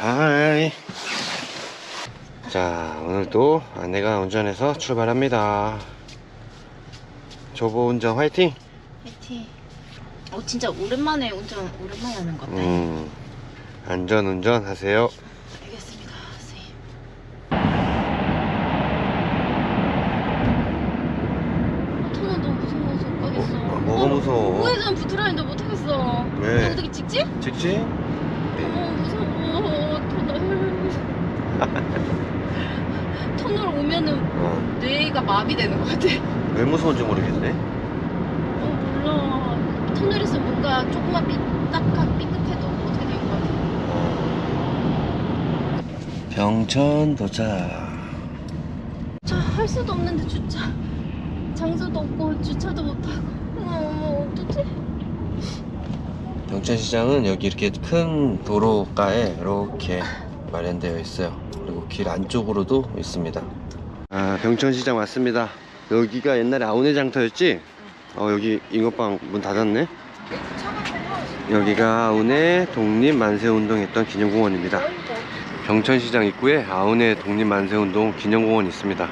하이. 자, 오늘도 아내가 운전해서 출발합니다. 조보 운전 화이팅! 파이팅. 어 진짜 오랜만에 운전 오랜만에 하는 것 같아. 음, 안전 운전 하세요. 알겠습니다, 선생님. 아, 터널 너무 무서워서 못 가겠어. 어, 뭐가 무서워? 우회전 붙으라는데 못 하겠어. 왜? 어떻게 찍지? 직진? 너무 무서워. 터널. 터널 오면은 어, 뇌가 마비되는 것 같아. 왜 무서운지 모르겠네. 어 몰라. 터널에서 뭔가 조금만 삐딱하게 삐끗해도 어떻게 될것 같아. 병천 도착. 자, 할 수도 없는데 주차. 장소도 없고 주차도 못하고. 어머, 어떡해. 병천시장은 여기 이렇게 큰 도로가에 이렇게 마련되어 있어요. 그리고 길 안쪽으로도 있습니다. 아, 병천시장 왔습니다. 여기가 옛날에 아우네 장터였지? 어, 여기 잉어빵 문 닫았네. 여기가 아우네 독립 만세운동 했던 기념공원입니다. 병천시장 입구에 아우네 독립 만세운동 기념공원이 있습니다.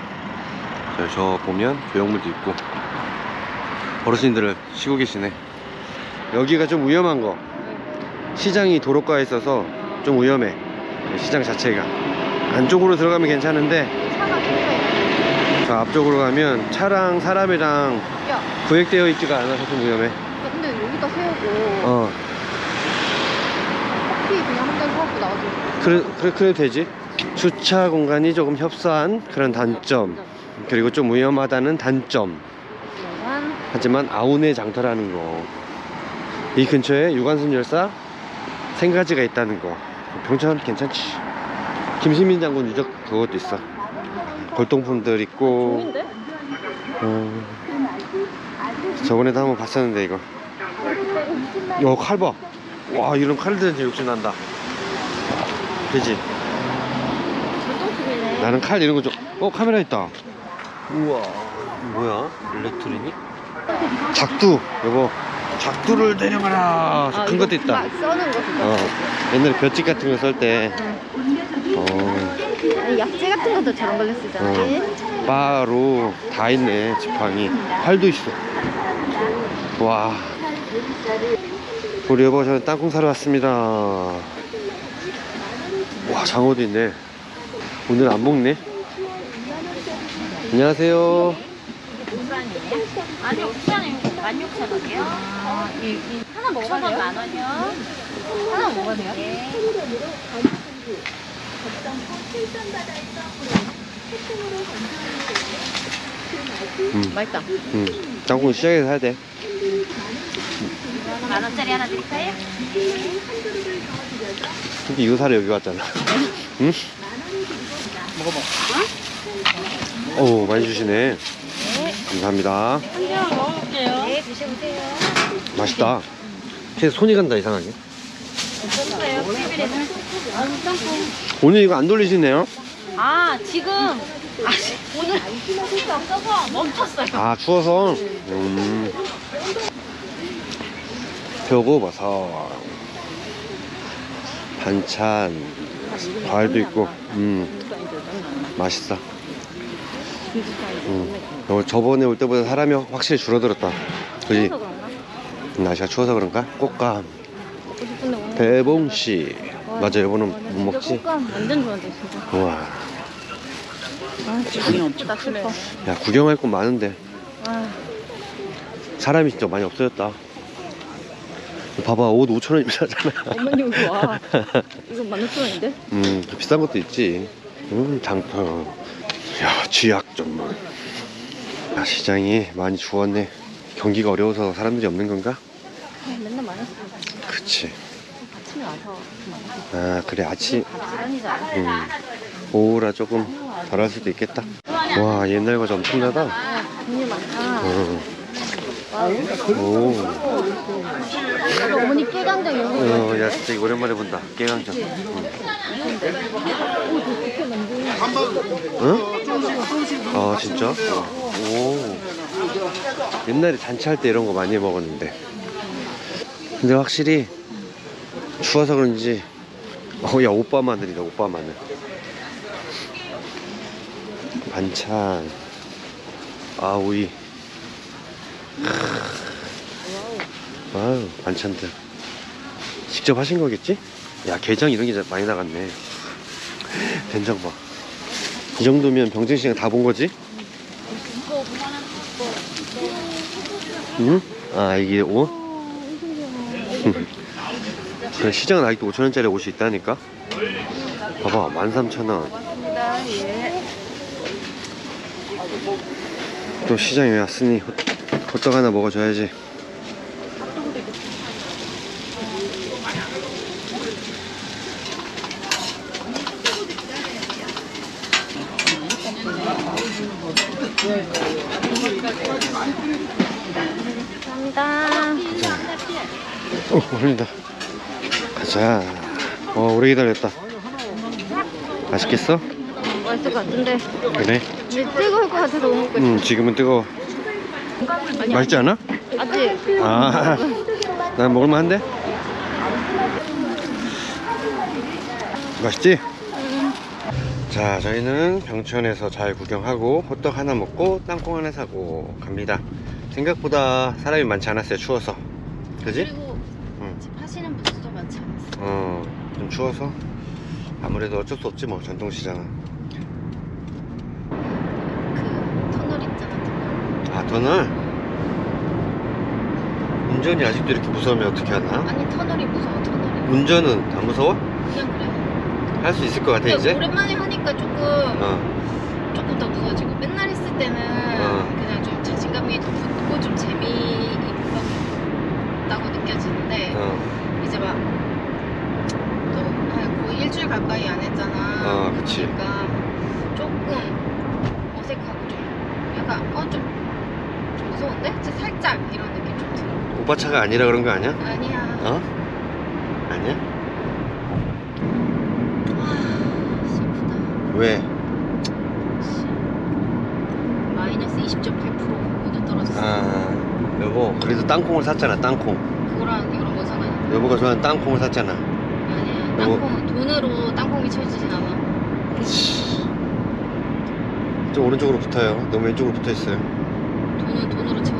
저, 저 보면 조형물도 있고 어르신들을 쉬고 계시네. 여기가 좀 위험한 거. 시장이 도로가에 있어서 좀 위험해. 시장 자체가. 안쪽으로 들어가면 괜찮은데 저 앞쪽으로 가면 차랑 사람이랑 야, 구획되어 있지가 않아서 좀 위험해. 야, 근데 여기다 세우고 어, 커피 그냥 한 잔 사갖고 나와도 그래, 그래, 그래도 되지. 주차 공간이 조금 협소한 그런 단점. 그리고 좀 위험하다는 단점. 한 하지만 아우네 장터라는 거. 이 근처에 유관순 열사 생가지가 있다는 거. 병천 괜찮지. 김시민 장군 유적 그것도 있어. 골동품들 있고. 좋은데? 어, 저번에도 한번 봤었는데 이거. 요 칼 봐. 와 이런 칼들은 진짜 욕심난다. 그지? 골동품이네. 나는 칼 이런 거 좀. 어 카메라 있다. 우와 뭐야? 일렉트리닉? 작두 여보. 작두를 내려가라. 큰 것도 있다. 막 써는 거 그거. 어 옛날에 볏짚 같은 거 썰 때. 어. 아니, 약재 같은 것도 저런 걸로 쓰잖아. 어, 바로 다 있네 지팡이 활도 있어 와 우리 여보 저는 땅콩 사러 왔습니다 와 장어도 있네 오늘 안 먹네 안녕하세요 아니, 옵션이 16,000원이요. 아, 이, 이 하나 먹어도 돼요? 만 원이요. 하나 먹어도 돼요? 네. 음, 맛있다. 음. 땅콩 시장에서 사야 돼 만 원짜리 하나 드릴까요? 근데 이거 사러 여기 왔잖아 응? 먹어봐. 어우 많이 주시네 감사합니다 한 개만 먹어볼게요. 네, 드셔보세요. 맛있다 계속 손이 간다 이상하게 어떠세요? TV에는? 오늘 이거 안 돌리시네요 아, 지금. 아, 오늘 할수 없어서 멈췄어요. 아 추워서 음. 표고버섯 반찬 과일도 있고 음 맛있어 음. 어, 저번에 올 때보다 사람이 확실히 줄어들었다 그지? 날씨가 추워서 그런가 꽃감. 대봉씨 맞아 이거는 못 먹지 완전 좋아한대, 진짜. 우와 아, 진짜. 나 슬퍼. 야 구경할 곳 많은데 아, 사람이 진짜 많이 없어졌다 봐봐 옷 5천원이면 사잖아 어머니 여기 와. 이거 만원짜리인데? 음, 비싼 것도 있지. 음, 장터. 야, 쥐약 전문. 야, 시장이 많이 죽었네. 경기가 어려워서 사람들이 없는 건가? 아, 맨날 만원짜리. 그치. 아침에 와서 아, 그래, 아침. 음, 오후라 조금 덜할 수도 있겠다. 와, 옛날 과자 엄청나다. 어, 와, 오, 어머니 깨강정 이런 거. 어, 야, 진짜 이거 오랜만에 본다. 깨강정. 응? 응? 아, 진짜? 오. 옛날에 잔치할 때 이런 거 많이 먹었는데. 근데 확실히 추워서 그런지 어, 야, 오빠 마늘이다, 오빠 마늘. 반찬. 아, 오이. 와우, 반찬들. 직접 하신 거겠지? 야, 게장 이런 게 많이 나갔네. 된장 봐. 이 정도면 병진시장 다본 거지? 응? 아, 이게 옷? 그래, 시장은 아직도 5천원짜리 옷이 있다니까? 봐봐, 13,000원. 또 시장에 왔으니 호- 호떡 하나 먹어줘야지. 감사합니다. 어, 올린다. 가자. 어, 오래 기다렸다. 맛있겠어? 맛있을 것 같은데. 그래? 근데 뜨거울 것 같아서 못 있어. 응, 지금은 뜨거워. 아니, 맛있지 않아? 아직. 아, 난 먹을만한데? 맛있지? 자, 저희는 병천에서 잘 구경하고 호떡 하나 먹고 땅콩 하나 사고 갑니다. 생각보다 사람이 많지 않았어요, 추워서. 그지? 그리고 응. 집 하시는 분들도 많지 않았어. 어, 좀 추워서. 아무래도 어쩔 수 없지, 뭐, 전통시장은. 그 터널 있잖아. 터널. 아, 터널? 운전이 아직도 이렇게 무서우면 어떻게 하나? 아니 터널이 무서워. 터널이. 운전은 안 무서워? 그냥 그래. 할 수 있을 것 같아, 근데 이제? 오랜만에 하니까 조금 어. 조금 더 무서워지고 맨날 했을 때는 어. 그냥 좀 자신감이 더 붙고 좀 재미있다고 느껴지는데 어, 이제 막또 거의 일주일 가까이 안 했잖아. 어, 그치. 그러니까 조금 어색하고 좀 약간 어좀 좀 무서운데? 진짜 살짝 이런 느낌 좀 들어. 오빠 차가 아니라 그런 거 아니야? 아니야. 어? 아니야? 아, 슬프다. 왜? 씨. 마이너스 20.8% 모두 떨어졌어. 아, 여보, 그래도 땅콩을 샀잖아, 땅콩. 그거랑 이거랑 뭔 상관이야? 여보가 좋아하는 땅콩을 샀잖아. 아니야. 여보. 땅콩 돈으로 땅콩이 채워지진 않아. 좀 오른쪽으로 붙어요. 너무 왼쪽으로 붙어 있어요. 돈은 돈으로. 뭐 주식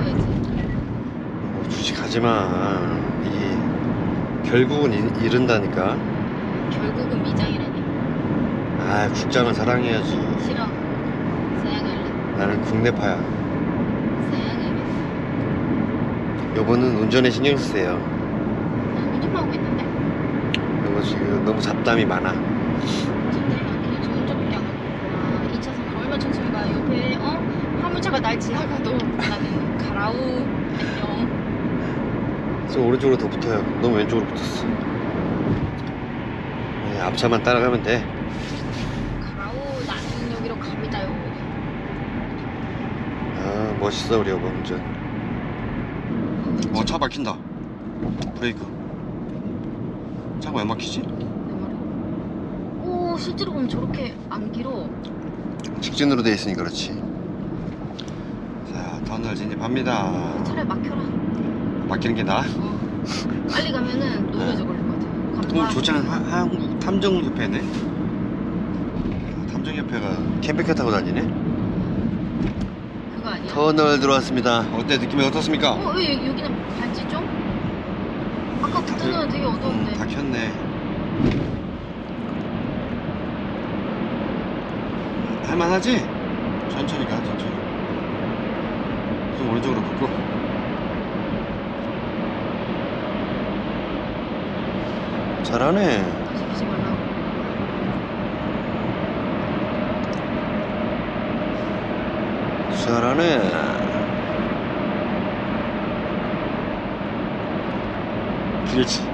하지 마. 이게 결국은 이- 이른다니까. 결국은 미장이라니. 아, 국장은 사랑해야지. 싫어. 사양할래. 나는 국내파야. 사양하겠어. 여보는 운전에 신경 쓰세요. 난 운전만 하고 있는데. 여보 지금 너무 잡담이 많아. 근데 그냥 저 운전밖에 안 하고. 아, 2차선을 얼마 천천히 가. 옆에 어 화물차가 날 지나가도 나는 가라우 안녕. 좀 오른쪽으로 더 붙어요. 너무 왼쪽으로 붙었어. 네, 앞차만 따라가면 돼. 가라우 나는 여기로 갑니다요. 아, 멋있어 우리 여보 운전. 어, 차 막힌다. 브레이크. 차가 왜 막히지? 오 실제로 보면 저렇게 안 길어. 직진으로 돼 있으니 그렇지. 자, 터널 진입합니다. 차라리 막혀라. 막히는 게 나아? 어. 빨리 가면은 노려져 걸릴 것 같아. 어, 가- 조장 한국 탐정협회네. 탐정협회가 캠핑카 타고 다니네. 그거 아니야? 터널 들어왔습니다. 어때 느낌이 어떻습니까? 어, 왜 여기는 밝지 좀? 아까부터는 되게 어두운데. 다 켰네. 할만하지? 천천히 가, 천천히. 좀 오른쪽으로 붙고. 잘하네. 말라고. 잘하네. 그렇지.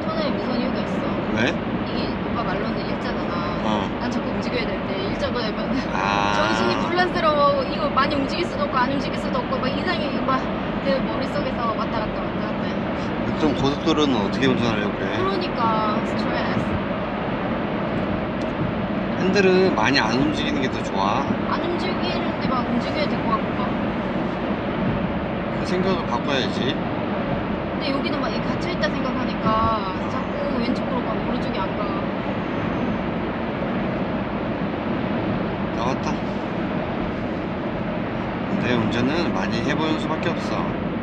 터널에 무서운 이유가 있어. 왜? 이게 오빠 말로는 일자잖아. 어. 난 자꾸 움직여야 될 때 일자가 되면 아. 정신이 혼란스러워. 이거 많이 움직일 수도 없고 안 움직일 수도 없고 막 이상해. 막 내 머릿속에서 왔다 갔다. 좀 고속도로는 어떻게 운전하려고 그래? 그러니까 스트레스 핸들은 많이 안 움직이는 게 더 좋아. 안 움직이는데 막 움직여야 될 것 같고 그 생각을 바꿔야지. 근데 여기는 막이 갇혀있다 생각하니까 자꾸 왼쪽으로 가고 오른쪽이 안가 나왔다. 내 운전은 많이 해보는 수밖에 없어.